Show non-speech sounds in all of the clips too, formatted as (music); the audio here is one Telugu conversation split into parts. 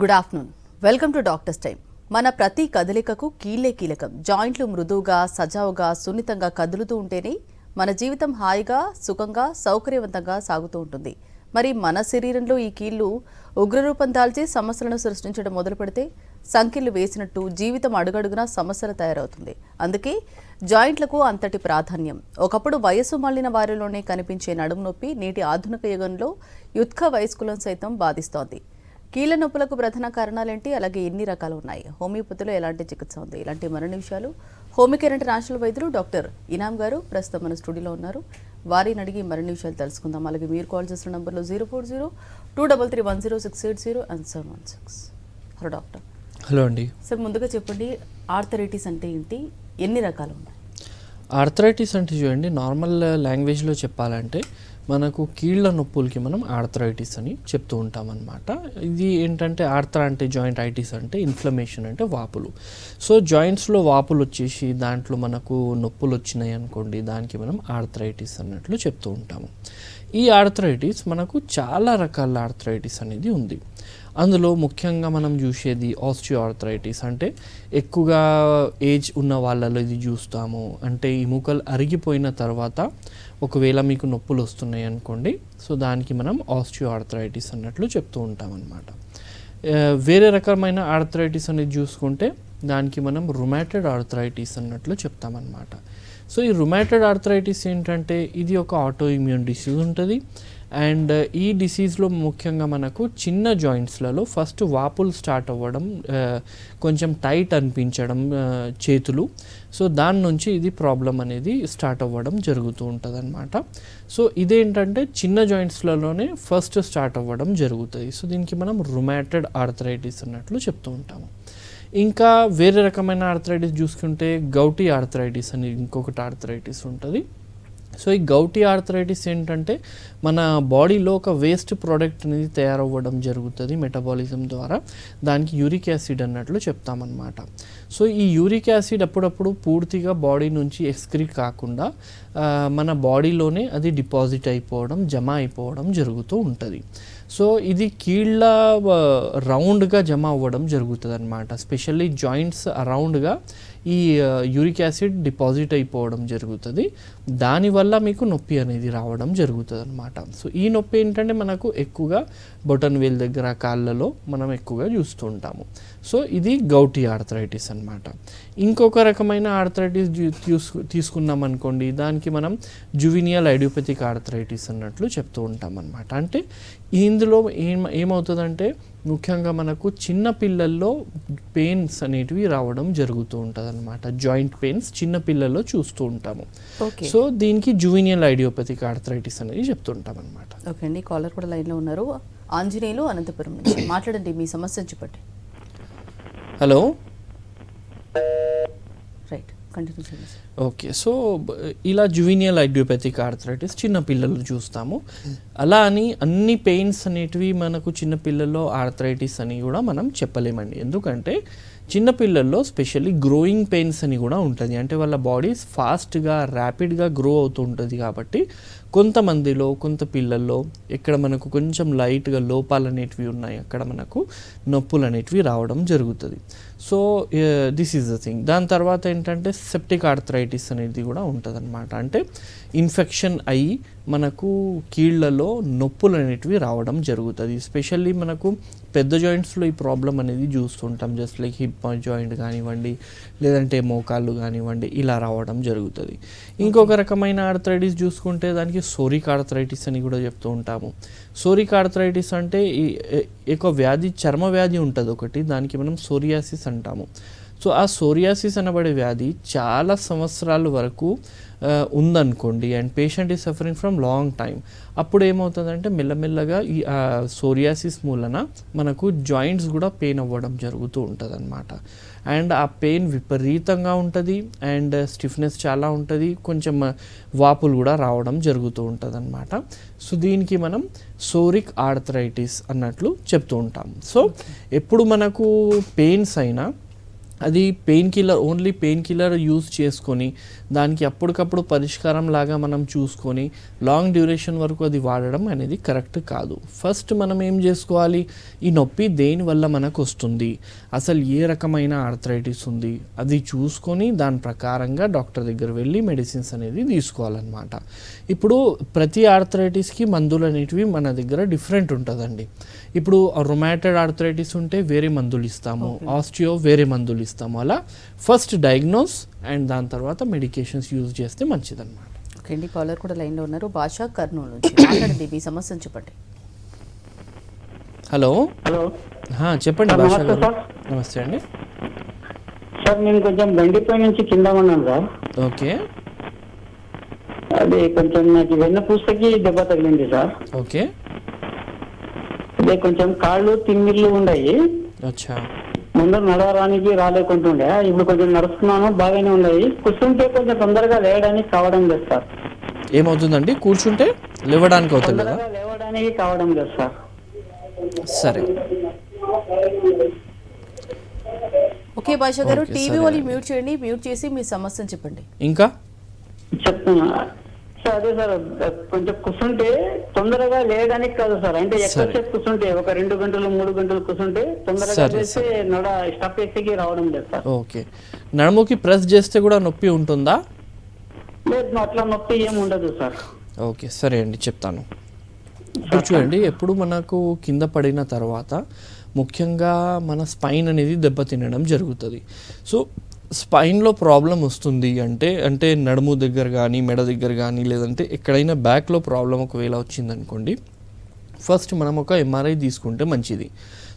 Good afternoon. Welcome to doctors time మన ప్రతి కదలికకు కీలే కీలకం. జాయింట్లు మృదువుగా సజావుగా సున్నితంగా కదులుతూ ఉంటేనే మన జీవితం హాయిగా సుఖంగా సౌకర్యవంతంగా సాగుతూ ఉంటుంది. మరి మన శరీరంలో ఈ కీళ్ళు ఉగ్రరూపం దాల్చి సమస్యలను సృష్టించడం మొదలు పెడితే సంఖ్యలు వేసినట్టు జీవితం అడుగడుగునా సమస్యలు తయారవుతుంది. అందుకే జాయింట్లకు అంతటి ప్రాధాన్యం. ఒకప్పుడు వయసు మళ్ళిన వారిలోనే కనిపించే నడుము నొప్పి నేటి ఆధునిక యుగంలో యుత్క వయస్కులను సైతం బాధిస్తోంది. కీళ్ళ నొప్పులకు ప్రధాన కారణాలేంటి? అలాగే ఎన్ని రకాలు ఉన్నాయి హోమియోపతిలో ఎలాంటి చికిత్స ఉంది? ఇలాంటి మరిన్ని విషయాలు హోమికేర్ ఇంటర్నేషనల్ వైద్యులు డాక్టర్ ఇనామ్ గారు ప్రస్తుతం మన స్టూడియోలో ఉన్నారు. వారిని అడిగి మరిన్ని విషయాలు తెలుసుకుందాం. అలాగే మీరు కాల్ చేసిన నంబర్లో zero four zero two double three one zero six eight zero and seven one six. Hello doctor. Hello అండి. సార్ ముందుగా చెప్పండి ఆర్థరైటిస్ అంటే ఏంటి? ఎన్ని రకాలు ఉన్నాయి ఆర్థరైటిస్ అంటే చూడండి నార్మల్ లాంగ్వేజ్లో చెప్పాలంటే మనకు కీళ్ళ నొప్పులకి మనం ఆర్థరైటిస్ అని చెప్తూ ఉంటాం అనమాట ఇది ఏంటంటే ఆర్థర అంటే జాయింట్ ఐటిస్ అంటే ఇన్ఫ్లమేషన్ అంటే వాపులు. సో జాయింట్స్లో వాపులు వచ్చేసి దాంట్లో మనకు నొప్పులు వచ్చినాయి అనుకోండి దానికి మనం ఆర్థరైటిస్ అన్నట్లు చెప్తూ ఉంటాము. ఈ ఆర్థరైటిస్ మనకు చాలా రకాల ఆర్థరైటిస్ అనేది ఉంది. అందులో ముఖ్యంగా మనం చూసేది ఆస్టియో ఆర్థరైటిస్ అంటే ఎక్కువగా ఏజ్ ఉన్న వాళ్ళలో ఇది చూస్తాము. అంటే ఎముకలు అరిగిపోయిన తర్వాత ఒకవేళ మీకు నొప్పులు వస్తున్నాయి అనుకోండి సో దానికి మనం ఆస్టియో ఆర్థరైటిస్ అన్నట్లు చెప్తూ ఉంటాం అనమాట వేరే రకమైన ఆర్థరైటిస్ అనేది చూసుకుంటే దానికి మనం రుమాటెడ్ ఆర్థరైటిస్ అన్నట్లు చెప్తామన్నమాట. సో ఈ రుమాటెడ్ ఆర్థరైటిస్ ఏంటంటే ఇది ఒక ఆటో ఇమ్యూన్ డిసీజ్ ఉంటుంది. అండ్ ఈ డిసీజ్లో ముఖ్యంగా మనకు చిన్న జాయింట్స్లలో ఫస్ట్ వాపులు స్టార్ట్ అవ్వడం కొంచెం టైట్ అనిపించడం చేతులు. సో దాని నుంచి ఇది ప్రాబ్లం అనేది స్టార్ట్ అవ్వడం జరుగుతూ ఉంటుంది అనమాట సో ఇదేంటంటే చిన్న జాయింట్స్లలోనే ఫస్ట్ స్టార్ట్ అవ్వడం జరుగుతుంది. సో దీనికి మనం రుమాటెడ్ ఆర్థరైటిస్ అన్నట్లు చెప్తూ ఉంటాము. ఇంకా వేరే రకమైన ఆర్థరైటిస్ చూసుకుంటే గౌటీ ఆర్థరైటిస్ అని ఇంకొకటి ఆర్థరైటిస్ ఉంటుంది. సో ఈ గౌటీ ఆర్థరైటిస్ ఏంటంటే మన బాడీలో ఒక వేస్ట్ ప్రోడక్ట్ అనేది తయారవ్వడం జరుగుతుంది మెటబాలిజం ద్వారా. దానికి యూరిక్ యాసిడ్ అన్నట్లు చెప్తామన్నమాట. సో ఈ యూరిక్ యాసిడ్ అప్పుడప్పుడు పూర్తిగా బాడీ నుంచి ఎక్స్క్రీట్ కాకుండా మన బాడీలోనే అది డిపాజిట్ అయిపోవడం జమ అయిపోవడం జరుగుతూ ఉంటుంది. సో ఇది కీళ్ళ రౌండ్గా జమ అవ్వడం జరుగుతుంది అనమాట స్పెషల్లీ జాయింట్స్ అరౌండ్గా ఈ యూరిక్ యాసిడ్ డిపాజిట్ అయిపోవడం జరుగుతుంది. దానివల్ల మీకు నొప్పి అనేది రావడం జరుగుతుంది అనమాట సో ఈ నొప్పి ఏంటంటే మనకు ఎక్కువగా బొటన్ వేల్ దగ్గర కాళ్ళలో మనం ఎక్కువగా చూస్తూ ఉంటాము. సో ఇది గౌటీ ఆర్థరైటిస్ అన్నమాట. ఇంకొక రకమైన ఆర్థరైటిస్ తీసుకు తీసుకున్నాం అనుకోండి దానికి మనం జువినియల్ ఐడియోపతిక్ ఆర్థరైటిస్ అన్నట్లు చెప్తూ ఉంటాం అనమాట అంటే ఇందులో ఏం ఏమవుతుందంటే ముఖ్యంగా మనకు చిన్న పిల్లల్లో పెయిన్స్ అనేటివి రావడం జరుగుతూ ఉంటుంది అనమాట జాయింట్ పెయిన్స్ చిన్న పిల్లల్లో చూస్తూ ఉంటాము. ఓకే. సో దీనికి జువినియల్ ఐడియోపతిక్ ఆర్థరైటిస్ అనేది చెప్తుంటాం అనమాట ఓకే అండి. కాలర్ కూడా లైన్లో ఉన్నారు. ఆంజనేయులు అనంతపురం నుంచి. మాట్లాడండి మీ సమస్యను చెప్పండి. హలో? రైట్. కంటిన్యూ చేయండి ఓకే సో ఇలా జువీనియల్ ఐడియోపతిక్ ఆర్థరైటిస్ చిన్న పిల్లలు చూస్తాము. అలా అని అన్ని పెయిన్స్ అనేటివి మనకు చిన్న పిల్లల్లో ఆర్థరైటిస్ అని కూడా మనం చెప్పలేమండి. ఎందుకంటే చిన్న పిల్లల్లో స్పెషల్లీ గ్రోయింగ్ పెయిన్స్ అని కూడా ఉంటుంది. అంటే వాళ్ళ బాడీస్ ఫాస్ట్గా ర్యాపిడ్గా గ్రో అవుతూ ఉంటుంది కాబట్టి కొంతమందిలో కొంత పిల్లల్లో ఇక్కడ మనకు కొంచెం లైట్గా లోపాలు అనేటివి ఉన్నాయి అక్కడ మనకు నొప్పులు అనేటివి రావడం జరుగుతుంది. So this is the thing దాని తర్వాత ఏంటంటే సెప్టిక్ ఆర్థరైటిస్ అనేది కూడా ఉంటుంది అంటే ఇన్ఫెక్షన్ అయ్యి మనకు కీళ్ళలో నొప్పులు అనేటివి రావడం జరుగుతుంది. స్పెషల్లీ మనకు పెద్ద జాయింట్స్లో ఈ ప్రాబ్లం అనేది చూస్తుంటాం. జస్ట్ లైక్ హిప్ జాయింట్ కానివ్వండి లేదంటే మోకాళ్ళు కానివ్వండి ఇలా రావడం జరుగుతుంది. ఇంకొక రకమైన ఆర్థరైటిస్ చూసుకుంటే దానికి సోరిక్ ఆర్థరైటిస్ అని కూడా చెప్తూ ఉంటాము. సోరిక్ ఆర్థరైటిస్ అంటే ఈ- వ్యాధి చర్మ వ్యాధి ఉంటుంది ఒకటి దానికి మనం సోరియాసిస్ అంటాము. సో ఆ సోరియాసిస్ అనబడే వ్యాధి చాలా సంవత్సరాల వరకు Uh, ఉందనుకోండి and patient is suffering from long time అప్పుడు ఏమవుతుందంటే మెల్లమెల్లగా ఈ uh, సోరియాసిస్ మూలన మనకు జాయింట్స్ కూడా పెయిన్ అవ్వడం జరుగుతూ ఉంటుంది అనమాట అండ్ ఆ పెయిన్ విపరీతంగా ఉంటుంది అండ్ స్టిఫ్నెస్ చాలా ఉంటుంది కొంచెం uh, వాపులు కూడా రావడం జరుగుతూ ఉంటుంది అనమాట సో దీనికి మనం సోరిక్ ఆర్థరైటిస్ అన్నట్లు చెప్తూ ఉంటాం. సో ఎప్పుడు మనకు పెయిన్స్ అయినా అది pain killer only pain killer use చేసుకొని దానికి అప్పటికప్పుడు పరిష్కారం లాగా మనం చూసుకొని లాంగ్ డ్యూరేషన్ వరకు అది వాడడం అనేది కరెక్ట్ కాదు. ఫస్ట్ మనం ఏం చేసుకోవాలి? ఈ నొప్పి దేని వల్ల మనకు వస్తుంది? అసలు ఏ రకమైన ఆర్థరైటిస్ ఉంది? అది చూసుకొని దాని ప్రకారంగా డాక్టర్ దగ్గర వెళ్ళి మెడిసిన్స్ అనేది తీసుకోవాలన్నమాట. ఇప్పుడు ప్రతి ఆర్థరైటిస్కి మందులు అనేటివి మన దగ్గర డిఫరెంట్ ఉంటుందండి. ఇప్పుడు రొమాటెడ్ ఆర్థరైటిస్ ఉంటే వేరే మందులు ఇస్తాము. ఆస్టియో వేరే మందులు ఇస్తాము అలా ఫస్ట్ డయాగ్నోస్ అండ్ దాని తర్వాత మెడికేషన్స్ యూజ్ చేస్తే మంచిదన్నమాట. ఓకే అండి కాలర్ కూడా లైన్లో ఉన్నారు. భాష కర్నూలు నుంచి మాట్లాడండి మీ సమస్యను చెప్పండి. హలో హలో చెప్పండి భాష నమస్తే గారు సార్. నమస్తే అండి. సార్ నేను కొంచెం బండిపై నుంచి కింద ఉన్నాను సార్. ఓకే. అది కొంచెం నాకు వెన్న పూస్తకి దెబ్బ తగిలింది సార్. ఓకే. అదే కొంచెం కాళ్ళు తిమ్మిర్లు ఉన్నాయి అచ్చా. ముందు నడవడానికి రాలేకుంటుండే. ఇప్పుడు కొంచెం నడుస్తున్నాను బాగానే ఉన్నాయి. కూర్చుంటే కొంచెం తొందరగా లేవడానికి కావడం లేదు సార్. ఏమవుతుందండి? కూర్చుంటే లేవడానికి అవుతుంది కదా? లేవడానికి కావడం లేదు సార్. సరే. ఓకే భాష గారు టీవీ వాళ్ళు. మ్యూట్ చేయండి మ్యూట్ చేసి మీ సమస్యను చెప్పండి. ఇంకా? చెప్తున్నా. సార్ అదే సార్ కొంచెం కూర్చుంటే తొందరగా లేయడానికి కాదు సార్. అంటే. ఎక్కువసేపు కూర్చుంటే ఒక రెండు గంటలు మూడు గంటలు కూర్చుంటే తొందరగా చేస్తే నడ స్టప్ వేసేకి రావడం లేదు సార్. ఓకే. నడుముకి ప్రెస్ చేస్తే కూడా నొప్పి ఉంటుందా? లేదు అట్లా నొప్పి ఏమి ఉండదు సార్. ఓకే సరే అండి చెప్తాను. ఇప్పుడు చూడండి ఎప్పుడు మనకు కింద పడిన తర్వాత ముఖ్యంగా మన స్పైన్ అనేది దెబ్బతినడం జరుగుతుంది. సో స్పైన్లో ప్రాబ్లం వస్తుంది అంటే అంటే నడుము దగ్గర కానీ మెడ దగ్గర కానీ లేదంటే ఎక్కడైనా బ్యాక్లో ప్రాబ్లం ఒకవేళ వచ్చిందనుకోండి ఫస్ట్ మనం ఒక ఎంఆర్ఐ తీసుకుంటే మంచిది.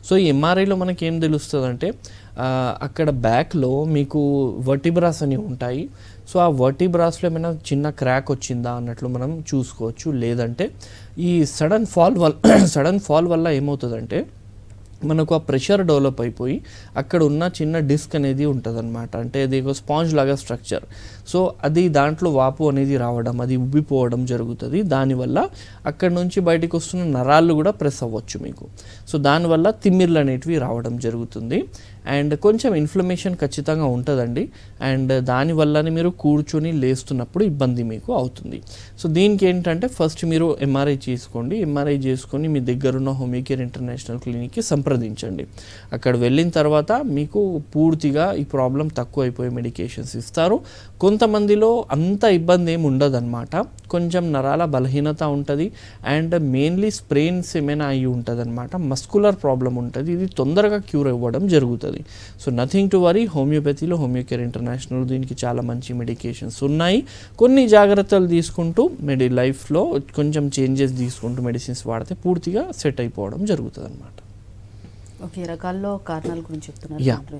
సో ఈ ఎంఆర్ఐలో మనకి ఏం తెలుస్తుంది అంటే అక్కడ బ్యాక్లో మీకు వర్టిబ్రాస్ అని ఉంటాయి. సో ఆ వర్టిబ్రాస్లో ఏమైనా చిన్న క్రాక్ వచ్చిందా అన్నట్లు మనం చూసుకోవచ్చు. లేదంటే ఈ సడన్ ఫాల్ వల్ల (coughs) సడన్ ఫాల్ వల్ల ఏమవుతుందంటే మనకు ఆ ప్రెషర్ డెవలప్ అయిపోయి అక్కడ ఉన్న చిన్న డిస్క్ అనేది ఉంటుందన్నమాట. అంటే అది ఒక స్పాంజ్ లాగా స్ట్రక్చర్ సో అది దాంట్లో వాపు అనేది రావడం అది ఉబ్బిపోవడం జరుగుతుంది. దానివల్ల అక్కడ నుంచి బయటికి వస్తున్న నరాలు కూడా ప్రెస్ అవ్వచ్చు మీకు. సో దానివల్ల తిమ్మిర్లు అనేటివి రావడం జరుగుతుంది. అండ్ కొంచెం ఇన్ఫ్లమేషన్ ఖచ్చితంగా ఉంటుందండి. అండ్ దానివల్లనే మీరు కూర్చొని లేస్తున్నప్పుడు ఇబ్బంది మీకు అవుతుంది. సో దీనికి ఏంటంటే ఫస్ట్ మీరు ఎంఆర్ఐ చేసుకోండి. ఎంఆర్ఐ చేసుకొని మీ దగ్గరున్న హోమియోకేర్ ఇంటర్నేషనల్ క్లినిక్కి సంప్రదించండి. అక్కడ వెళ్ళిన తర్వాత మీకు పూర్తిగా ఈ ప్రాబ్లం తక్కువ మెడికేషన్స్ ఇస్తారు. కొంతమందిలో అంత ఇబ్బంది ఏమి ఉండదన్నమాట. కొంచెం నరాల బలహీనత ఉంటుంది. అండ్ మెయిన్లీ స్ప్రెయిన్స్ ఏమైనా అయి ఉంటుంది అనమాట మస్కులర్ ప్రాబ్లం ఉంటుంది. ఇది తొందరగా క్యూర్ అవ్వడం జరుగుతుంది. సో నథింగ్ టు వరీ హోమియోపతిలో హోమియోకేర్ ఇంటర్నేషనల్ దీనికి చాలా మంచి మెడికేషన్స్ ఉన్నాయి. కొన్ని జాగ్రత్తలు తీసుకుంటూ మెడి లైఫ్లో కొంచెం చేంజెస్ తీసుకుంటూ మెడిసిన్స్ వాడితే పూర్తిగా సెట్ అయిపోవడం జరుగుతుంది అనమాట ఓకే రకాల్లో కారణాల గురించి చెప్తున్నారు.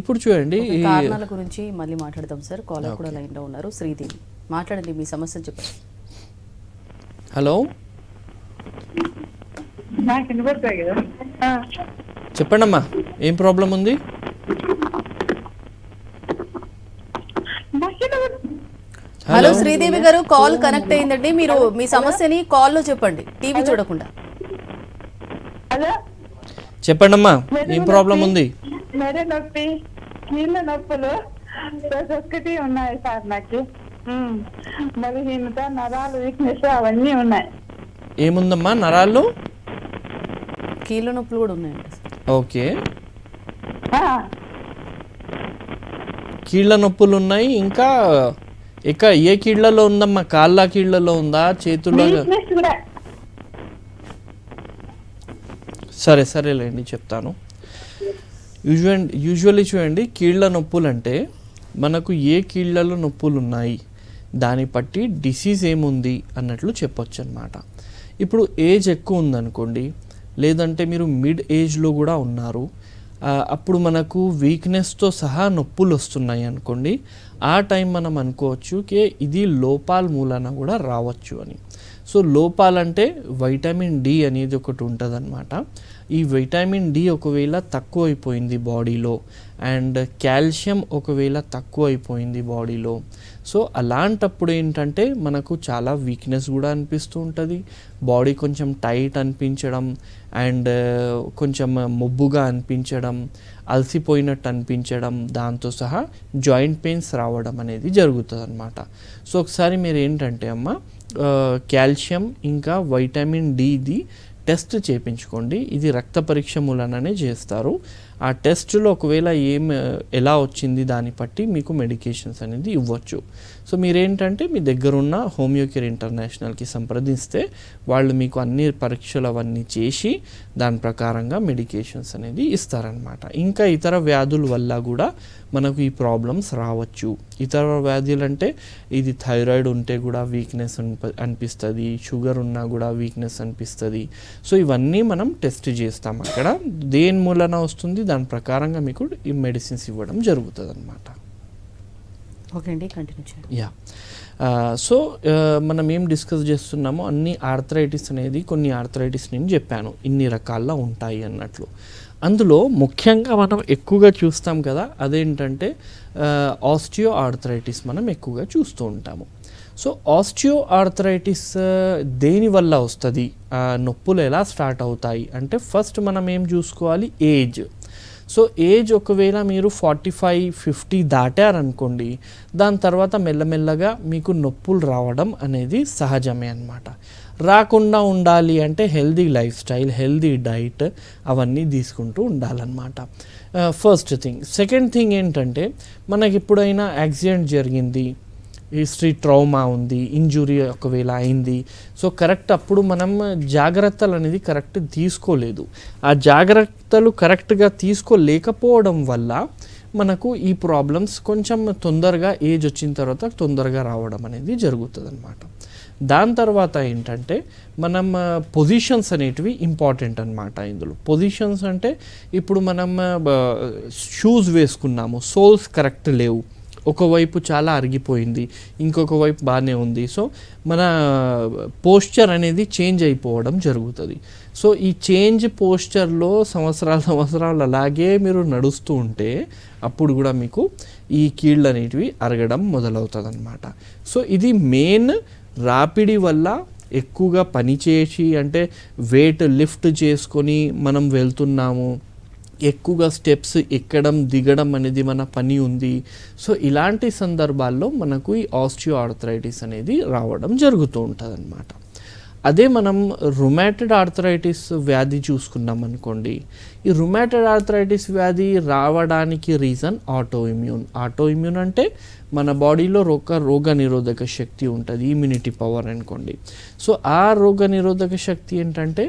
ఇప్పుడు చూడండి కారణాల గురించి మళ్ళీ మాట్లాడదాం సార్. కాలర్ కూడా లైన్లో ఉన్నారు. శ్రీదేవి మాట్లాడండి మీ సమస్యను చెప్పండి. హలో నాకు వినపడతాయి కదా? ఆ, చెప్పండి అమ్మా ఏం ప్రాబ్లం ఉంది? హలో శ్రీదేవి గారు కాల్ కనెక్ట్ అయిందండి. మీరు మీ సమస్యని కాల్లో చెప్పండి. టీవీ చూడకుండా. హలో. చెప్పండి అమ్మా ఏం ప్రాబ్లం ఉంది? మెడ నొప్పి? కీళ్ళ నొప్పులు? ప్రతి ఒక్కటి ఉన్నాయి సార్ నాకు. ఉమ్, బలహీనత నరాలు వీక్నెస్ అవన్నీ ఉన్నాయి. ఏముందమ్మా నరాల్లో కీళ్ళ నొప్పులు కూడా ఉన్నాయండి ఓకే. కీళ్ళ నొప్పులు ఉన్నాయి ఇంకా ఇక ఏ కీళ్ళలో ఉందమ్మా? కాళ్ళ కీళ్ళలో ఉందా? చేతుల్లో సరే సరేలేండి చెప్తాను. యూజువల్ యూజువల్లీ చూడండి కీళ్ళ నొప్పులు అంటే మనకు ఏ కీళ్ళలో నొప్పులు ఉన్నాయి దాన్ని బట్టి డిసీజ్ ఏముంది? అన్నట్లు చెప్పొచ్చు అనమాట ఇప్పుడు ఏజ్ ఎక్కువ ఉందనుకోండి లేదంటే మీరు మిడ్ ఏజ్లో కూడా ఉన్నారు. అప్పుడు మనకు వీక్నెస్తో సహా నొప్పులు వస్తున్నాయి అనుకోండి. ఆ టైం మనం అనుకోవచ్చు కే ఇది లోపాల మూలన కూడా రావచ్చు అని. సో లోపాలంటే వైటమిన్ డి అనేది ఒకటి ఉంటుందన్నమాట. ఈ వైటమిన్ డి ఒకవేళ తక్కువ అయిపోయింది బాడీలో అండ్ కాల్షియం ఒకవేళ తక్కువ అయిపోయింది బాడీలో సో అలాంటప్పుడు ఏంటంటే మనకు చాలా వీక్నెస్ కూడా అనిపిస్తూ ఉంటుంది. బాడీ కొంచెం టైట్ అనిపించడం అండ్ uh, కొంచెం మొబ్బుగా అనిపించడం అలసిపోయినట్టు అనిపించడం దాంతో సహా జాయింట్ పెయిన్స్ రావడం అనేది జరుగుతుంది అనమాట సో ఒకసారి మీరు ఏంటంటే అమ్మ uh, కాల్షియం ఇంకా వైటమిన్ డిది టెస్ట్ చేయించుకోండి ఇది రక్త పరీక్ష మూలననే చేస్తారు. ఆ టెస్ట్లో ఒకవేళ ఏం ఎలా వచ్చింది దాన్ని బట్టి మీకు మెడికేషన్స్ అనేది ఇవ్వచ్చు. సో మీరేంటంటే మీ దగ్గరున్న హోమియోకేర్ ఇంటర్నేషనల్కి సంప్రదిస్తే వాళ్ళు మీకు అన్ని పరీక్షలు అవన్నీ చేసి దాని ప్రకారంగా మెడికేషన్స్ అనేది ఇస్తారనమాట ఇంకా ఇతర వ్యాధుల వల్ల కూడా మనకు ఈ ప్రాబ్లమ్స్ రావచ్చు. ఇతర వ్యాధులు అంటే ఇది థైరాయిడ్ ఉంటే కూడా వీక్నెస్ అనిపిస్తుంది షుగర్ ఉన్నా కూడా వీక్నెస్ అనిపిస్తుంది. సో ఇవన్నీ మనం టెస్ట్ చేస్తాం అక్కడ. దేని మూలన వస్తుంది? దాని ప్రకారంగా మీకు ఈ మెడిసిన్స్ ఇవ్వడం జరుగుతుంది అనమాట ఓకే అండి కంటిన్యూ చేయండి. యా సో uh, uh, మనం ఏం డిస్కస్ చేస్తున్నామో అన్ని ఆర్థరైటిస్ అనేది కొన్ని ఆర్థరైటిస్ నేను చెప్పాను. ఇన్ని రకాల్లో ఉంటాయి అన్నట్లు. అందులో ముఖ్యంగా మనం ఎక్కువగా చూస్తాం కదా అదేంటంటే uh, ఆస్టియో ఆర్థరైటిస్ మనం ఎక్కువగా చూస్తూ ఉంటాము. సో ఆస్టియో ఆర్థరైటిస్ దేని వల్ల వస్తుంది? నొప్పులు ఎలా స్టార్ట్ అవుతాయి? అంటే ఫస్ట్ మనం ఏం చూసుకోవాలి? ఏజ్ సో ఏజ్ ఒకవేళ మీరు ఫార్టీ ఫైవ్ ఫిఫ్టీ దాటారనుకోండి దాని తర్వాత మెల్లమెల్లగా మీకు నొప్పులు రావడం అనేది సహజమే అన్నమాట. రాకుండా ఉండాలి అంటే healthy life style healthy diet అవన్నీ తీసుకుంటూ ఉండాలన్నమాట. First thing. సెకండ్ థింగ్ ఏంటంటే మనకి ఎప్పుడైనా యాక్సిడెంట్ జరిగింది హిస్టరీ ట్రౌమా ఉంది ఇంజురీ ఒకవేళ అయింది. సో కరెక్ట్ అప్పుడు మనం జాగ్రత్తలు అనేది కరెక్ట్ తీసుకోలేదు. ఆ జాగ్రత్తలు కరెక్ట్గా తీసుకోలేకపోవడం వల్ల మనకు ఈ ప్రాబ్లమ్స్ కొంచెం తొందరగా ఏజ్ వచ్చిన తర్వాత తొందరగా రావడం అనేది జరుగుతుంది అనమాట దాని తర్వాత ఏంటంటే మనం పొజిషన్స్ అనేటివి ఇంపార్టెంట్ అనమాట ఇందులో. పొజిషన్స్ అంటే ఇప్పుడు మనం షూస్ వేసుకున్నాము సోల్స్ కరెక్ట్ లేవు. ఒకవైపు చాలా అరిగిపోయింది ఇంకొక వైపు బాగానే ఉంది. సో మన పోస్చర్ అనేది చేంజ్ అయిపోవడం జరుగుతుంది. సో ఈ చేంజ్ పోస్చర్లో సంవత్సరాల సంవత్సరాలు అలాగే మీరు నడుస్తూ ఉంటే అప్పుడు కూడా మీకు ఈ కీళ్ళు అనేటివి అరగడం మొదలవుతుంది అనమాట సో ఇది మెయిన్ రాపిడి వల్ల ఎక్కువగా పని చేసి అంటే వెయిట్ లిఫ్ట్ చేసుకొని మనం వెళ్తున్నాము ఎక్కువగా స్టెప్స్ ఎక్కడం దిగడం అనేది మన పని ఉంది. సో ఇలాంటి సందర్భాల్లో మనకు ఈ ఆస్టియో ఆర్థరైటిస్ అనేది రావడం జరుగుతూ ఉంటుంది అదే మనం రుమాటెడ్ ఆర్థరైటిస్ వ్యాధి చూసుకున్నాం అనుకోండి ఈ రుమాటెడ్ ఆర్థరైటిస్ వ్యాధి రావడానికి reason auto immune auto immune అంటే మన బాడీలో ఒక రోగ నిరోధక శక్తి ఉంటుంది ఇమ్యూనిటీ పవర్ అనుకోండి. సో ఆ రోగ నిరోధక శక్తి ఏంటంటే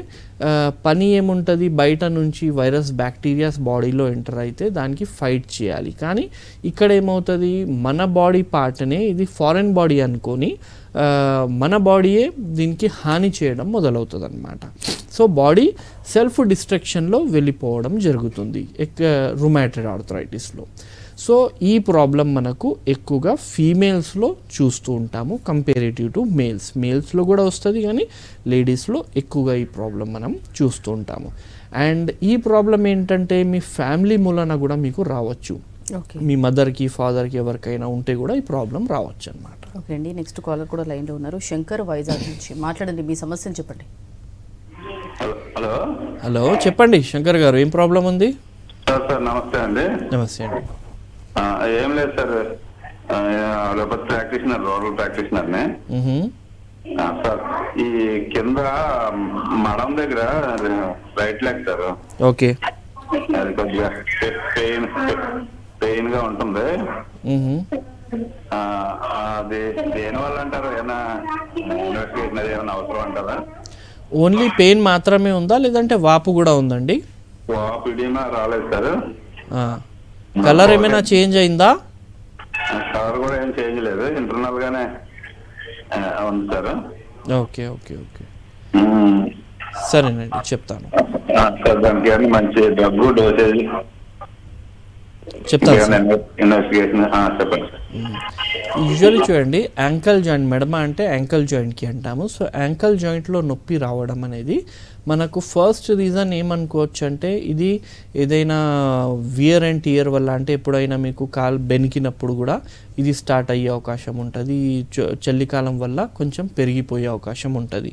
పని ఏముంటుంది బయట నుంచి వైరస్ బ్యాక్టీరియాస్ బాడీలో ఎంటర్ అయితే దానికి ఫైట్ చేయాలి. కానీ ఇక్కడ ఏమవుతుంది మన బాడీ పార్ట్నే ఇది ఫారెన్ బాడీ అనుకొని మన బాడీయే దీనికి హాని చేయడం మొదలవుతుంది అనమాట సో బాడీ సెల్ఫ్ డిస్ట్రక్షన్లో వెళ్ళిపోవడం జరుగుతుంది. ఎక్ రుమాటెడ్ ఆర్థరైటిస్లో సో ఈ ప్రాబ్లం మనకు ఎక్కువగా ఫీమేల్స్లో చూస్తూ ఉంటాము. Comparative to males. మేల్స్లో కూడా వస్తుంది కానీ లేడీస్లో ఎక్కువగా ఈ ప్రాబ్లం మనం చూస్తూ ఉంటాము. అండ్ ఈ ప్రాబ్లం ఏంటంటే మీ ఫ్యామిలీ మూలన కూడా మీకు రావచ్చు. ఓకే. మీ మదర్కి ఫాదర్కి ఎవరికైనా ఉంటే కూడా ఈ ప్రాబ్లం రావచ్చు అనమాట ఓకే అండి నెక్స్ట్ కాలర్ కూడా లైన్లో ఉన్నారు. శంకర్ వైజాగ్ నుంచి మాట్లాడండి మీ సమస్యను చెప్పండి. Hello hello? చెప్పండి శంకర్ గారు ఏం ప్రాబ్లం ఉంది? సార్ సార్ నమస్తే అండి. నమస్తే అండి. ఆ, ఏం లేదు సార్ లేకపోతే ప్రాక్టీషనర్ రూరల్ ప్రాక్టీషనర్ని సార్ ఈ కింద మడం దగ్గర రైట్ లెగ్ సార్. ఓకే. అది కొద్దిగా పెయిన్ పెయిన్గా ఉంటుంది అది దేని వల్ల అంటారు ఏమైనా ఇన్వెస్టిగేషన్ అది ఏమైనా అవసరం అంటారా? ఓన్లీ పెయిన్ మాత్రమే ఉందా? లేదంటే వాపు కూడా ఉందండి? పిడిమా రాలేదు సార్. కలర్ ఏమైనా చేంజ్ అయిందా? కలర్ కూడా ఏం చేంజ్ లేదు. ఇంటర్నల్ గానే ఉంది సార్. Okay okay okay. సరేనండి చెప్తాను. దానికి మంచి డబ్బు డోసేజ్ చెప్తాను చెప్పండి యూజువల్లీ చూడండి యాంకల్ జాయింట్ మెడమ అంటే యాంకల్ జాయింట్కి అంటాము. సో యాంకల్ జాయింట్లో నొప్పి రావడం అనేది మనకు ఫస్ట్ రీజన్ ఏమనుకోవచ్చు అంటే ఇది ఏదైనా వియర్ అండ్ టియర్ వల్ల అంటే ఎప్పుడైనా మీకు కాలు బెనికినప్పుడు కూడా ఇది స్టార్ట్ అయ్యే అవకాశం ఉంటుంది. చలికాలం వల్ల కొంచెం పెరిగిపోయే అవకాశం ఉంటుంది.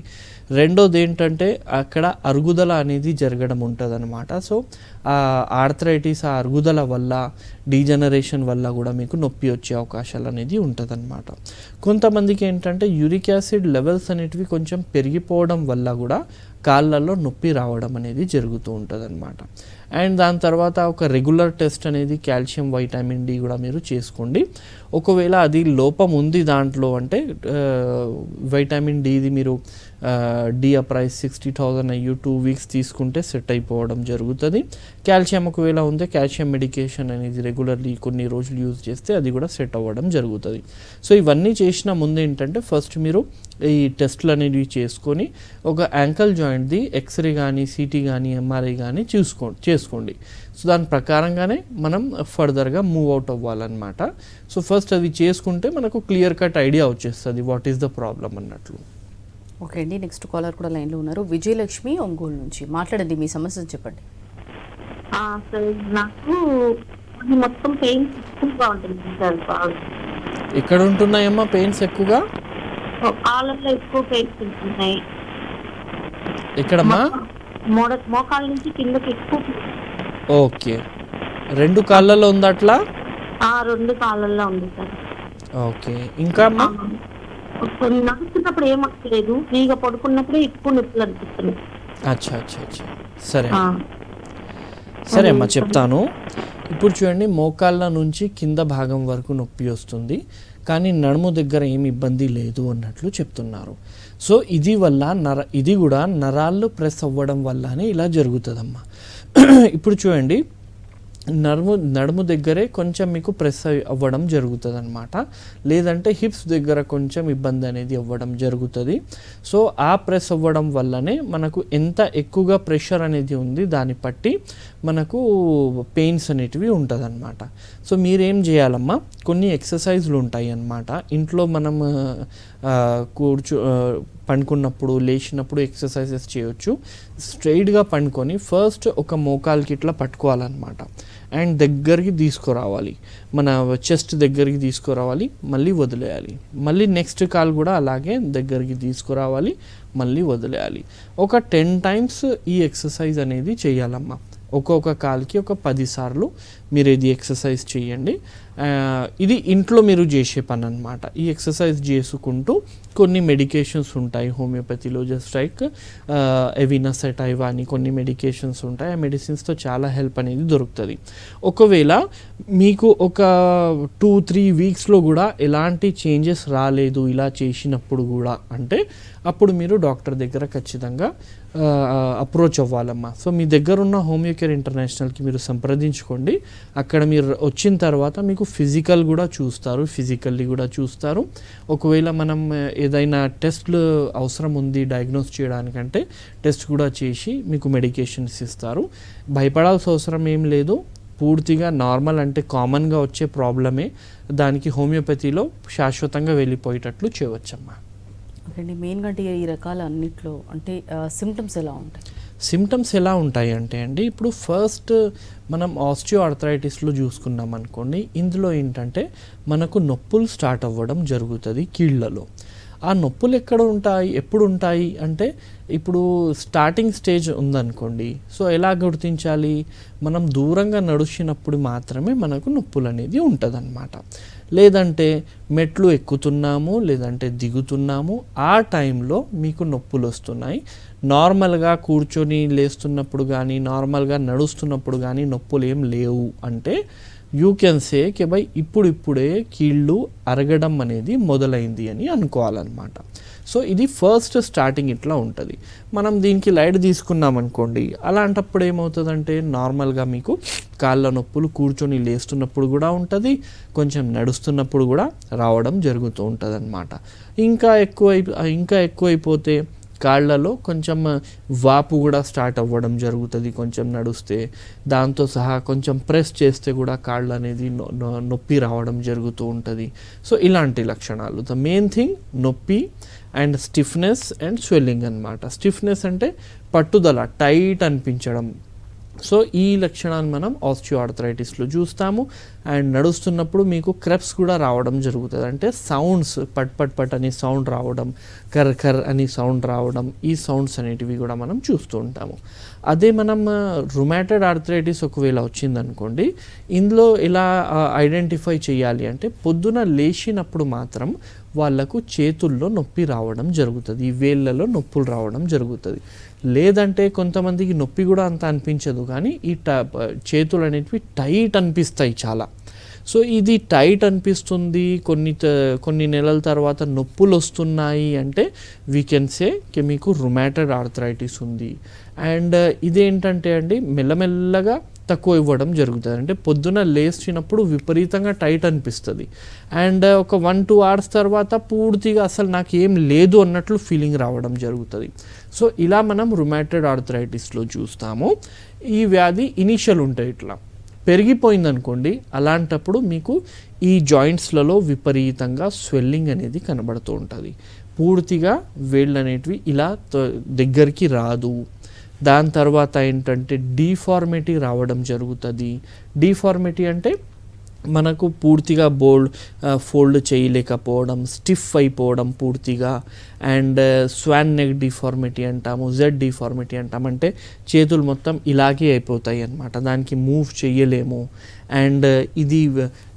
రెండోది ఏంటంటే అక్కడ అరుగుదల అనేది జరగడం ఉంటుంది సో ఆ ఆర్థరైటిస్ ఆ అరుగుదల వల్ల డీజనరేషన్ వల్ల కూడా మీకు నొప్పి వచ్చే అవకాశాలు అనేది ఉంటుందన్నమాట. కొంతమందికి ఏంటంటే యూరిక్ యాసిడ్ లెవెల్స్ అనేటివి కొంచెం పెరిగిపోవడం వల్ల కూడా కాళ్ళల్లో నొప్పి రావడం అనేది జరుగుతూ ఉంటుందన్నమాట. అండ్ దాని తర్వాత ఒక రెగ్యులర్ టెస్ట్ అనేది కాల్షియం వైటమిన్ డి కూడా మీరు చేసుకోండి. ఒకవేళ అది లోపం ఉంది దాంట్లో అంటే వైటమిన్ డిది మీరు డి ప్రైస్ సిక్స్టీ థౌజండ్ అయ్యి టూ వీక్స్ తీసుకుంటే సెట్ అయిపోవడం జరుగుతుంది. కాల్షియం ఒకవేళ ఉంటే కాల్షియం మెడికేషన్ అనేది రెగ్యులర్లీ కొన్ని రోజులు యూజ్ చేస్తే అది కూడా సెట్ అవ్వడం జరుగుతుంది. సో ఇవన్నీ చేసిన ముందు ఏంటంటే ఫస్ట్ మీరు ఈ టెస్ట్లు అనేవి చేసుకొని ఒక యాంకల్ జాయింట్ది ఎక్స్రే కానీ సిటీ కానీ ఎంఆర్ఐ కానీ చూసుకో చేసుకోండి. సో దాని ప్రకారంగానే మనం ఫర్దర్గా మూవ్ అవుట్ అవ్వాలన్నమాట. సో ఫస్ట్ అది చేసుకుంటే మనకు క్లియర్ కట్ ఐడియా వచ్చేస్తుంది. వాట్ ఈస్ ద ప్రాబ్లం అన్నట్లు. ఓకే అండి నెక్స్ట్ కాలర్ కూడా లైన్లో ఉన్నారు. విజయలక్ష్మి ఒంగోలు నుంచి మాట్లాడండి మీ సమస్యను చెప్పండి. ఆ, సార్ నాకు మొత్తం పెయిన్ ఎక్కువగా ఉంటుంది సార్ బాగా. ఎక్కడ ఉంటున్నాయమ్మా పెయిన్స్ ఎక్కువగా? కాళ్ళల్లో ఎక్కువ పెయిన్స్ ఉంటున్నాయి. ఎక్కడమ్మా? మోడ మోకాళ్ళ నుంచి కిందకి ఎక్కువ ఓకే. రెండు కాళ్ళలో ఉంది అట్లా? ఆ రెండు కాళ్ళల్లో ఉంది సార్ ఓకే. ఇంకా అమ్మా? కొన్ని నడుస్తున్నప్పుడు ఏమక్కలేదు ఫ్రీగా పడుకున్నప్పుడే ఎక్కువ నొప్పులు అనిపిస్తున్నాయి అచ్చా అచ్చా అచ్చా. సరే. సరే అమ్మా చెప్తాను. ఇప్పుడు చూడండి మోకాళ్ళ నుంచి కింద భాగం వరకు నొప్పి వస్తుంది. కానీ నడుము దగ్గర ఏమి ఇబ్బంది లేదు అన్నట్లు చెప్తున్నారు. సో ఇది వల్ల నర ఇది కూడా నరాళ్ళు ప్రెస్ అవ్వడం వల్లనే ఇలా జరుగుతుందమ్మా. (clears throat) ఇప్పుడు చూడండి నడుము నడుము దగ్గరే కొంచెం మీకు ప్రెస్ అవ్వడం జరుగుతుంది అనమాట లేదంటే హిప్స్ దగ్గర కొంచెం ఇబ్బంది అనేది అవ్వడం జరుగుతుంది. సో ఆ ప్రెస్ అవ్వడం వల్లనే మనకు ఎంత ఎక్కువగా ప్రెషర్ అనేది ఉంది దాన్ని బట్టి మనకు పెయిన్స్ అనేటివి ఉంటుందన్నమాట. సో మీరేం చేయాలమ్మా కొన్ని ఎక్సర్సైజ్లు ఉంటాయి అన్నమాట ఇంట్లో మనం కూర్చో పండుకున్నప్పుడు లేచినప్పుడు ఎక్సర్సైజెస్ చేయొచ్చు. స్ట్రైట్గా పండుకొని ఫస్ట్ ఒక మోకాల్కి ఇట్లా పట్టుకోవాలన్నమాట. అండ్ దగ్గరికి తీసుకురావాలి. మన చెస్ట్ దగ్గరికి తీసుకురావాలి మళ్ళీ వదిలేయాలి. మళ్ళీ నెక్స్ట్ కాల్ కూడా అలాగే దగ్గరికి తీసుకురావాలి మళ్ళీ వదిలేయాలి. ఒక టెన్ టైమ్స్ ఈ ఎక్సర్సైజ్ అనేది చేయాలమ్మా. ఒక్కొక్క కాల్కి ఒక పదిసార్లు మీరు ఇది ఎక్సర్సైజ్ చేయండి. ఇది ఇంట్లో మీరు చేసే పని అనమాట ఈ ఎక్సర్సైజ్ చేసుకుంటూ కొన్ని మెడికేషన్స్ ఉంటాయి. హోమియోపతిలో జస్ట్ లైక్ ఎవినసెటైవా అని కొన్ని మెడికేషన్స్ ఉంటాయి. ఆ మెడిసిన్స్తో చాలా హెల్ప్ అనేది దొరుకుతుంది. ఒకవేళ మీకు ఒక టూ త్రీ వీక్స్లో కూడా ఎలాంటి చేంజెస్ రాలేదు ఇలా చేసినప్పుడు కూడా అంటే అప్పుడు మీరు డాక్టర్ దగ్గర ఖచ్చితంగా అప్రోచ్ అవ్వాలమ్మా. సో మీ దగ్గర ఉన్న హోమియోకేర్ ఇంటర్నేషనల్కి మీరు సంప్రదించుకోండి. అక్కడ మీరు వచ్చిన తర్వాత మీకు ఫిజికల్ కూడా చూస్తారు. ఫిజికల్లీ కూడా చూస్తారు. ఒకవేళ మనం ఏదైనా టెస్ట్లు అవసరం ఉంది డయాగ్నోస్ చేయడానికంటే టెస్ట్ కూడా చేసి మీకు మెడికేషన్స్ ఇస్తారు. భయపడాల్సిన అవసరం ఏం లేదు. పూర్తిగా నార్మల్ అంటే కామన్గా వచ్చే ప్రాబ్లమే దానికి హోమియోపతిలో శాశ్వతంగా వెళ్ళిపోయేటట్లు చేయవచ్చమ్మా. అండి మెయిన్గా అంటే ఈ రకాల అన్నిట్లో అంటే సిమ్టమ్స్ ఎలా ఉంటాయి? సిమ్టమ్స్ ఎలా ఉంటాయి అంటే అండి ఇప్పుడు ఫస్ట్ మనం ఆస్టియో ఆర్థరైటిస్లో చూసుకున్నాం అనుకోండి ఇందులో ఏంటంటే మనకు నొప్పులు స్టార్ట్ అవ్వడం జరుగుతుంది కీళ్ళలో. ఆ నొప్పులు ఎక్కడ ఉంటాయి ఎప్పుడు ఉంటాయి అంటే ఇప్పుడు స్టార్టింగ్ స్టేజ్ ఉందనుకోండి సో ఎలా గుర్తించాలి? మనం దూరంగా నడుచినప్పుడు మాత్రమే మనకు నొప్పులు అనేది ఉంటుందన్నమాట. లేదంటే మెట్లు ఎక్కుతున్నాము లేదంటే దిగుతున్నాము ఆ టైంలో మీకు నొప్పులు వస్తున్నాయి. నార్మల్గా కూర్చొని లేస్తున్నప్పుడు కానీ నార్మల్గా నడుస్తున్నప్పుడు కానీ నొప్పులు ఏం లేవు అంటే యూ కెన్ సే కే బై ఇప్పుడు ఇప్పుడే కీళ్ళు అరగడం అనేది మొదలైంది అని అనుకోవాలన్నమాట. సో ఇది ఫస్ట్ స్టార్టింగ్ ఇట్లా ఉంటుంది. మనం దీనికి లైట్ తీసుకున్నాం అనుకోండి అలాంటప్పుడు ఏమవుతుందంటే నార్మల్గా మీకు కాళ్ళ నొప్పులు కూర్చొని లేస్తున్నప్పుడు కూడా ఉంటుంది కొంచెం నడుస్తున్నప్పుడు కూడా రావడం జరుగుతూ ఉంటుంది ఇంకా ఎక్కువ ఇంకా ఎక్కువైపోతే కాళ్ళలో కొంచెం వాపు కూడా స్టార్ట్ అవ్వడం జరుగుతుంది కొంచెం నడుస్తే. దాంతో సహా కొంచెం ప్రెస్ చేస్తే కూడా కాళ్ళు అనేది నొ- నొప్పి రావడం జరుగుతూ ఉంటుంది. సో ఇలాంటి లక్షణాలు. ద మెయిన్ థింగ్ నొప్పి అండ్ స్టిఫ్నెస్ అండ్ స్వెల్లింగ్ అన్నమాట. స్టిఫ్నెస్ అంటే పట్టుదల టైట్ అనిపించడం. సో ఈ లక్షణాన్ని మనం ఆస్టియోఆర్థరైటిస్లో చూస్తాము. అండ్ నడుస్తున్నప్పుడు మీకు క్రెప్స్ కూడా రావడం జరుగుతుంది. అంటే సౌండ్స్ పట్ పట్ పట్ అని సౌండ్ రావడం కర్ కర్ అని సౌండ్ రావడం ఈ సౌండ్స్ అనేటివి కూడా మనం చూస్తూ ఉంటాము. అదే మనం రుమాటెడ్ ఆర్థరైటిస్ ఒకవేళ వచ్చిందనుకోండి ఇందులో ఎలా ఐడెంటిఫై చేయాలి అంటే పొద్దున లేచినప్పుడు మాత్రం వాళ్ళకు చేతుల్లో నొప్పి రావడం జరుగుతుంది. ఈ వేళ్ళలో నొప్పులు రావడం జరుగుతుంది. లేదంటే కొంతమందికి నొప్పి కూడా అంత అనిపించదు కానీ ఈ ట చేతులు అనేటివి టైట్ అనిపిస్తాయి చాలా. సో ఇది టైట్ అనిపిస్తుంది కొన్ని కొన్ని నెలల తర్వాత నొప్పులు వస్తున్నాయి అంటే వీ కెన్ సే కి మీకు రుమాటెడ్ ఆర్థరైటిస్ ఉంది. అండ్ uh, ఇదేంటంటే అండి మెల్లమెల్లగా తక్కువ ఇవ్వడం జరుగుతుంది. అంటే పొద్దున లేచినప్పుడు విపరీతంగా టైట్ అనిపిస్తుంది. అండ్ uh, ఒక వన్ టూ అవర్స్ తర్వాత పూర్తిగా అసలు నాకు ఏం లేదు అన్నట్లు ఫీలింగ్ రావడం జరుగుతుంది. సో ఇలా మనం రుమాటెడ్ ఆర్థరైటిస్లో చూస్తాము. ఈ వ్యాధి ఇనిషియల్ ఉంటాయి ఇట్లా. పెరిగిపోయిందనుకోండి అలాంటప్పుడు మీకు ఈ జాయింట్స్లలో విపరీతంగా స్వెల్లింగ్ అనేది కనబడుతూ ఉంటుంది. పూర్తిగా వేళ్ళు అనేటివి ఇలా దగ్గరికి రాదు. దాని తర్వాత ఏంటంటే డీఫార్మిటీ రావడం జరుగుతుంది. డీఫార్మిటీ అంటే మనకు పూర్తిగా బోల్డ్ ఫోల్డ్ చేయలేకపోవడం స్టిఫ్ అయిపోవడం పూర్తిగా. అండ్ స్వాన్ నెక్ డిఫార్మిటీ అంటాము జెడ్ డిఫార్మిటీ అంటాం అంటే చేతులు మొత్తం ఇలాగే అయిపోతాయి అన్నమాట. దానికి మూవ్ చేయలేము అండ్ ఇది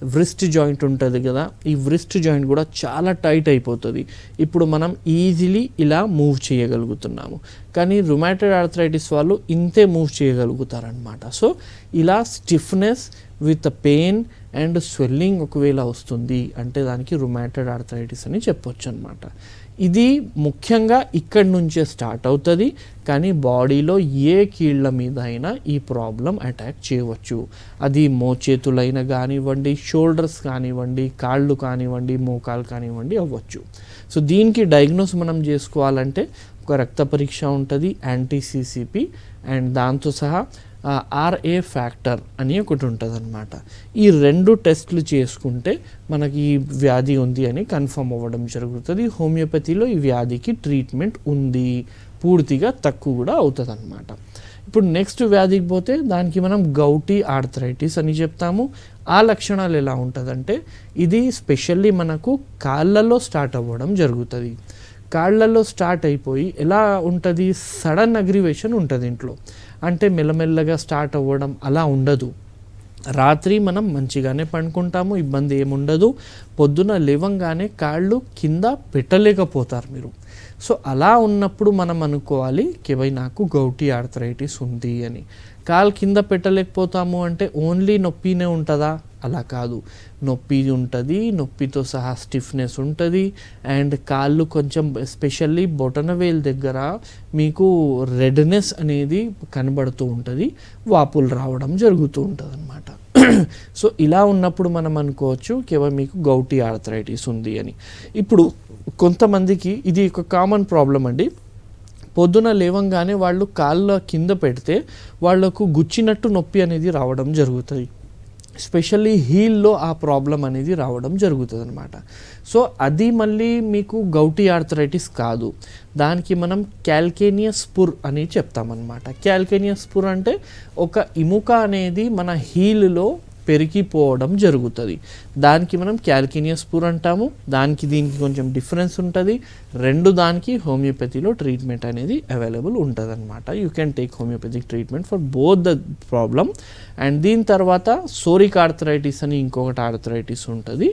వ్రిస్ట్ జాయింట్ ఉంటుంది కదా ఈ వ్రిస్ట్ జాయింట్ కూడా చాలా టైట్ అయిపోతుంది. ఇప్పుడు మనం ఈజీలీ ఇలా మూవ్ చేయగలుగుతున్నాము. కానీ రుమాటెడ్ ఆర్థరైటిస్ వాళ్ళు ఇంతే మూవ్ చేయగలుగుతారనమాట సో ఇలా stiffness with pain and swelling ఒకవేళ వస్తుంది అంటే దానికి రుమాటెడ్ ఆర్థరైటిస్ అని చెప్పొచ్చు అనమాట ఇది ముఖ్యంగా ఇక్కడి నుంచే స్టార్ట్ అవుతుంది కానీ బాడీలో ఏ కీళ్ళ మీద అయినా ఈ ప్రాబ్లం అటాక్ చేయవచ్చు. అది మోచేతులైన కానివ్వండి షోల్డర్స్ కానివ్వండి కాళ్ళు కానివ్వండి మోకాలు కానివ్వండి అవ్వచ్చు. సో దీనికి డయాగ్నోస్ మనం చేసుకోవాలంటే ఒక రక్త పరీక్ష ఉంటుంది యాంటీసీసీపీ అండ్ దాంతో సహా ఆర్ఏ ఫ్యాక్టర్ అని ఒకటి ఉంటుంది అనమాట ఈ రెండు టెస్ట్లు చేసుకుంటే మనకి ఈ వ్యాధి ఉంది అని కన్ఫర్మ్ అవ్వడం జరుగుతుంది. హోమియోపతిలో ఈ వ్యాధికి ట్రీట్మెంట్ ఉంది. పూర్తిగా తక్కువ కూడా అవుతుంది అనమాట ఇప్పుడు నెక్స్ట్ వ్యాధికి పోతే దానికి మనం గౌటీ ఆర్థరైటిస్ అని చెప్తాము. ఆ లక్షణాలు ఎలా ఉంటుందంటే ఇది స్పెషల్లీ మనకు కాళ్ళలో స్టార్ట్ అవ్వడం జరుగుతుంది. కాళ్ళల్లో స్టార్ట్ అయిపోయి ఎలా ఉంటుంది? సడన్ అగ్రివేషన్ ఉంటుంది ఇంట్లో. అంటే మెల్లమెల్లగా స్టార్ట్ అవ్వడం అలా ఉండదు. రాత్రి మనం మంచిగానే పండుకుంటాము ఇబ్బంది ఏముండదు. పొద్దున లేవంగానే కాళ్ళు కింద పెట్టలేకపోతారు మీరు. సో అలా ఉన్నప్పుడు మనం అనుకోవాలి కేవై నాకు గౌటి ఆర్థరైటిస్ ఉంది అని. కాలు కింద పెట్టలేకపోతాము అంటే ఓన్లీ నొప్పినే ఉంటుందా? అలా కాదు. నొప్పి ఉంటుంది నొప్పితో సహా స్టిఫ్నెస్ ఉంటుంది. అండ్ కాళ్ళు కొంచెం ఎస్పెషల్లీ బొటనవేల్ దగ్గర మీకు రెడ్నెస్ అనేది కనబడుతూ ఉంటుంది వాపులు రావడం జరుగుతూ ఉంటుంది అనమాట సో ఇలా ఉన్నప్పుడు మనం అనుకోవచ్చు కేవలం మీకు గౌటీ ఆర్థరైటిస్ ఉంది అని. ఇప్పుడు కొంతమందికి ఇది ఒక కామన్ ప్రాబ్లం అండి. పొద్దున లేవంగానే వాళ్ళు కాళ్ళ కింద పెడితే వాళ్ళకు గుచ్చినట్టు నొప్పి అనేది రావడం జరుగుతుంది. స్పెషల్లీ హీల్లో ఆ ప్రాబ్లం అనేది రావడం జరుగుతుంది అనమాట సో అది మళ్ళీ మీకు గౌటీ ఆర్థరైటిస్ కాదు. దానికి మనం క్యాల్కేనియస్ స్పుర్ అని చెప్తామన్నమాట. క్యాల్కేనియస్ స్పుర్ అంటే ఒక ఇముక అనేది మన హీల్లో పెరిగిపోవడం జరుగుతుంది. దానికి మనం క్యాల్కినియస్ స్పూర్ అంటాము. దానికి దీనికి కొంచెం డిఫరెన్స్ ఉంటుంది. రెండు దానికి హోమియోపతిలో ట్రీట్మెంట్ అనేది అవైలబుల్ ఉంటుంది అనమాట you can take homoeopathic treatment for both the problem and దీని తర్వాత సోరిక్ ఆర్థరైటిస్ అని ఇంకొకటి ఆర్థరైటిస్ ఉంటుంది.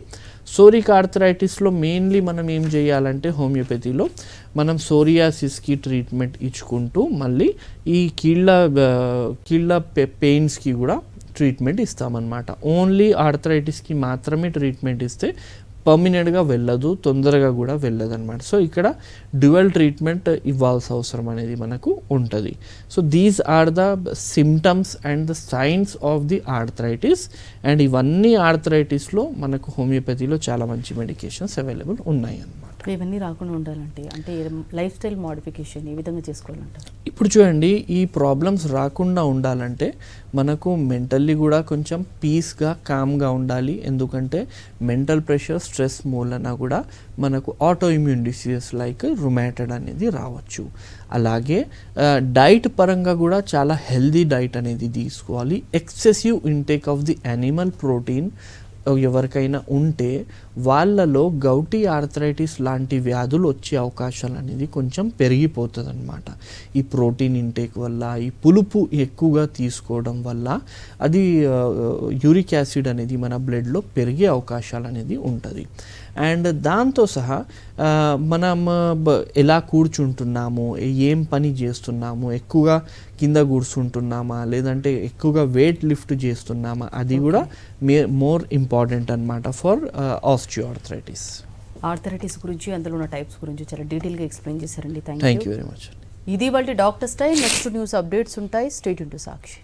సోరిక్ ఆర్థరైటిస్లో మెయిన్లీ మనం ఏం చేయాలంటే హోమియోపతిలో మనం సోరియాసిస్కి ట్రీట్మెంట్ ఇచ్చుకుంటూ మళ్ళీ ఈ కీళ్ళ కీళ్ళ పెయిన్స్కి కూడా ట్రీట్మెంట్ ఇస్తామన్నమాట. ఓన్లీ ఆర్థరైటిస్కి మాత్రమే ట్రీట్మెంట్ ఇస్తే పర్మినెంట్గా వెళ్ళదు తొందరగా కూడా వెళ్ళదు అనమాట సో ఇక్కడ డ్యువల్ ట్రీట్మెంట్ ఇవ్వాల్సిన అవసరం అనేది మనకు ఉంటుంది. So these are the symptoms and the signs of the arthritis and ఇవన్నీ ఆర్థరైటిస్లో మనకు హోమియోపతిలో చాలా మంచి మెడికేషన్స్ అవైలబుల్ ఉన్నాయి అన్నమాట ఇవన్నీ రాకుండా ఉండాలంటే అంటే లైఫ్ స్టైల్ మోడిఫికేషన్ ఏ విధంగా చేసుకోవాలంటారు? ఇప్పుడు చూడండి ఈ ప్రాబ్లమ్స్ రాకుండా ఉండాలంటే మనకు మెంటల్లీ కూడా కొంచెం పీస్గా కామ్గా ఉండాలి. ఎందుకంటే మెంటల్ ప్రెషర్ స్ట్రెస్ మూలన కూడా మనకు auto immune diseases like rheumatoid అనేది రావచ్చు. అలాగే డైట్ పరంగా కూడా చాలా హెల్దీ డైట్ అనేది తీసుకోవాలి. Excessive intake of the animal protein ఎవరికైనా ఉంటే వాళ్ళలో గౌటీ ఆర్థరైటిస్ లాంటి వ్యాధులు వచ్చే అవకాశాలు అనేది కొంచెం పెరిగిపోతుంది అనమాట ఈ ప్రోటీన్ ఇంటేక్ వల్ల ఈ పులుపు ఎక్కువగా తీసుకోవడం వల్ల అది యూరిక్ యాసిడ్ అనేది మన బ్లడ్లో పెరిగే అవకాశాలు అనేది ఉంటుంది. అండ్ దాంతో సహా మనం ఎలా కూర్చుంటున్నాము ఏం పని చేస్తున్నాము ఎక్కువగా కింద కూర్చుంటున్నామా లేదంటే ఎక్కువగా వెయిట్ లిఫ్ట్ చేస్తున్నామా అది కూడా మే మోర్ ఇంపార్టెంట్ అనమాట ఫర్ ఆస్టియోఆర్థరైటిస్. ఆర్థరైటిస్ గురించి అందులో ఉన్న టైప్స్ గురించి చాలా డీటెయిల్గా ఎక్స్ప్లెయిన్ చేశారండి. థ్యాంక్ యూ వెరీ మచ్ ఇది వాళ్ళ doctor style next news updates ఉంటాయి. State into Sakshi.